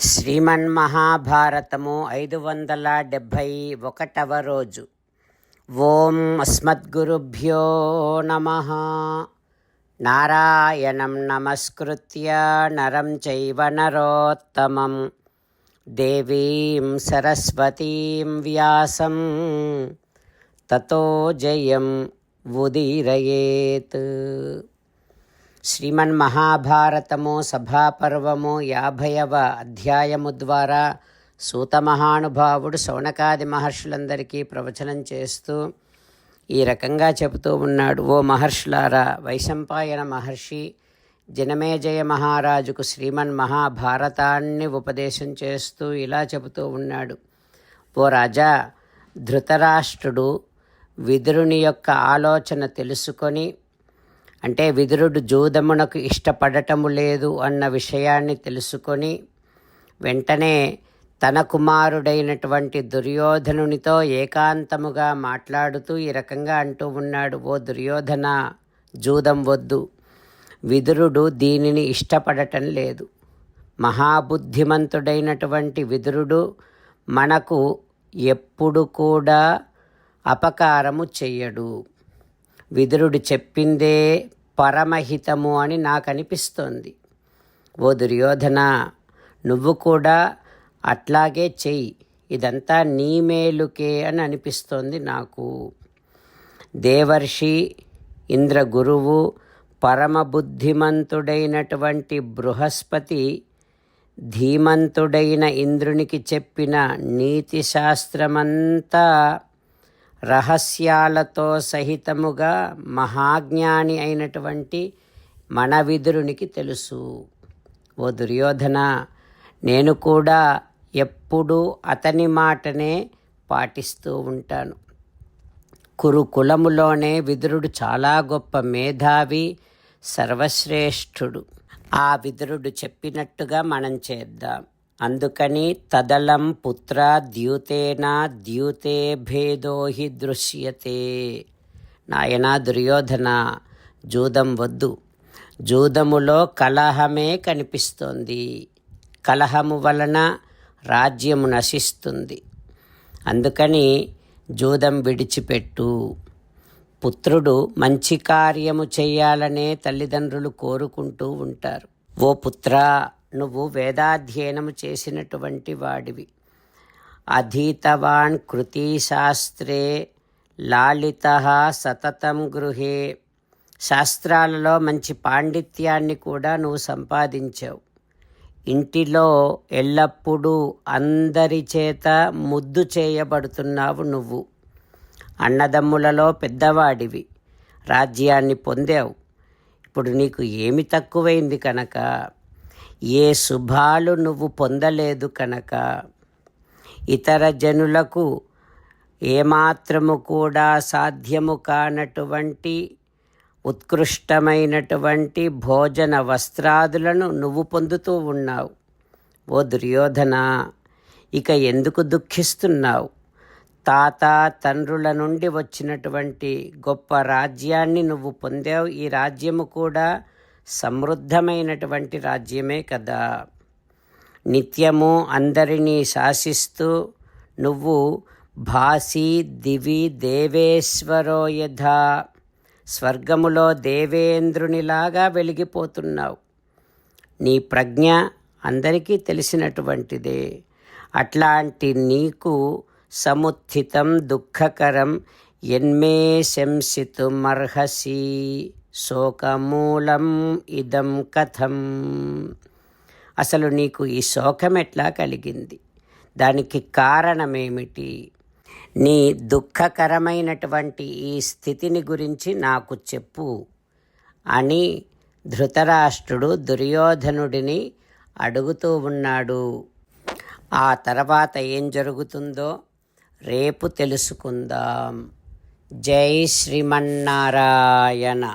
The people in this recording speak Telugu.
శ్రీమన్మహాభారతము ఐదు వందల డెబ్భై ఒకటవ రోజు. ఓం అస్మద్గురుభ్యో నమ. నారాయణం నమస్కృత్య నరం చైవ నరోత్తమం. దేవీం సరస్వతీం వ్యాసం. తతో జయం ఉదీరయేత్. శ్రీమన్ మహాభారతము సభాపర్వము యాభైవ అధ్యాయము ద్వారా సూత మహానుభావుడు శౌనకాది మహర్షులందరికీ ప్రవచనం చేస్తూ ఈ రకంగా చెబుతూ ఉన్నాడు. ఓ మహర్షులారా వైశంపాయన మహర్షి జనమేజయ మహారాజుకు శ్రీమన్ మహాభారతాన్ని ఉపదేశం చేస్తూ ఇలా చెబుతూ ఉన్నాడు. ఓ రాజా ధృతరాష్ట్రుడు విదురుని యొక్క ఆలోచన తెలుసుకొని అంటే విదురుడు జూదమునకు ఇష్టపడటము లేదు అన్న విషయాన్ని తెలుసుకొని వెంటనే తన కుమారుడైనటువంటి దుర్యోధనునితో ఏకాంతముగా మాట్లాడుతూ ఈ రకంగా అంటూ ఉన్నాడు ఓ దుర్యోధన జూదం వద్దు. విదురుడు దీనిని ఇష్టపడటం లేదు. మహాబుద్ధిమంతుడైనటువంటి విదురుడు మనకు ఎప్పుడు కూడా అపకారము చెయ్యడు. విదురుడు చెప్పిందే పరమహితము అని నాకు అనిపిస్తోంది ఓ దుర్యోధన నువ్వు కూడా అట్లాగే చెయ్యి. ఇదంతా నీ మేలుకే అని అనిపిస్తోంది నాకు. దేవర్షి ఇంద్ర గురువు పరమ బుద్ధిమంతుడైనటువంటి బృహస్పతి ధీమంతుడైన ఇంద్రునికి చెప్పిన నీతి శాస్త్రమంతా రహస్యాలతో సహితముగా మహాజ్ఞాని అయినటువంటి మన విదురునికి తెలుసు. ఓ దుర్యోధన నేను కూడా ఎప్పుడూ అతని మాటనే పాటిస్తూ ఉంటాను. కురుకులములోనే విదురుడు చాలా గొప్ప మేధావి సర్వశ్రేష్ఠుడు. ఆ విదురుడు చెప్పినట్టుగా మనం చేద్దాం. అందుకని తదలం పుత్ర ద్యూతేనా ద్యూతే భేదో హి దృశ్యతే. నాయనా దుర్యోధన జూదం వద్దు. జూదములో కలహమే కనిపిస్తోంది. కలహము వలన రాజ్యము నశిస్తుంది. అందుకని జూదం విడిచిపెట్టు. పుత్రుడు మంచి కార్యము చేయాలనే తల్లిదండ్రులు కోరుకుంటూ ఉంటారు. ఓ పుత్రా నువ్వు వేదాధ్యయనము చేసినటువంటి వాడివి. అధీతవాన్ కృతిశాస్త్రే లాలిత సతతం గృహే. శాస్త్రాలలో మంచి పాండిత్యాన్ని కూడా నువ్వు సంపాదించావు. ఇంటిలో ఎల్లప్పుడూ అందరి చేత ముద్దు చేయబడుతున్నావు నువ్వు. అన్నదమ్ములలో పెద్దవాడివి. రాజ్యాన్ని పొందావు. ఇప్పుడు నీకు ఏమి తక్కువైంది కనుక? ఏ శుభాలు నువ్వు పొందలేదు కనుక ఇతర జనులకు ఏమాత్రము కూడా సాధ్యము కానటువంటి ఉత్కృష్టమైనటువంటి భోజన వస్త్రాదులను నువ్వు పొందుతూ ఉన్నావు. ఓ దుర్యోధన ఇక ఎందుకు దుఃఖిస్తున్నావు? తాత తండ్రుల నుండి వచ్చినటువంటి గొప్ప రాజ్యాన్ని నువ్వు పొందావు. ఈ రాజ్యము కూడా సమృద్ధమైనటువంటి రాజ్యమే కదా. నిత్యము అందరినీ శాసిస్తూ నువ్వు భాసి దివి దేవేశ్వరోయధ స్వర్గములో దేవేంద్రునిలాగా వెలిగిపోతున్నావు. నీ ప్రజ్ఞ అందరికీ తెలిసినటువంటిదే. అట్లాంటి నీకు సముత్థితం దుఃఖకరం ఎన్మే శంసితుమర్హసి. శోకమూలం ఇదం కథం. అసలు నీకు ఈ శోకం ఎట్లా కలిగింది? దానికి కారణమేమిటి? నీ దుఃఖకరమైనటువంటి ఈ స్థితిని గురించి నాకు చెప్పు. అని ధృతరాష్ట్రుడు దుర్యోధనుడిని అడుగుతూ ఉన్నాడు. ఆ తర్వాత ఏం జరుగుతుందో రేపు తెలుసుకుందాం. జై శ్రీమన్నారాయణ.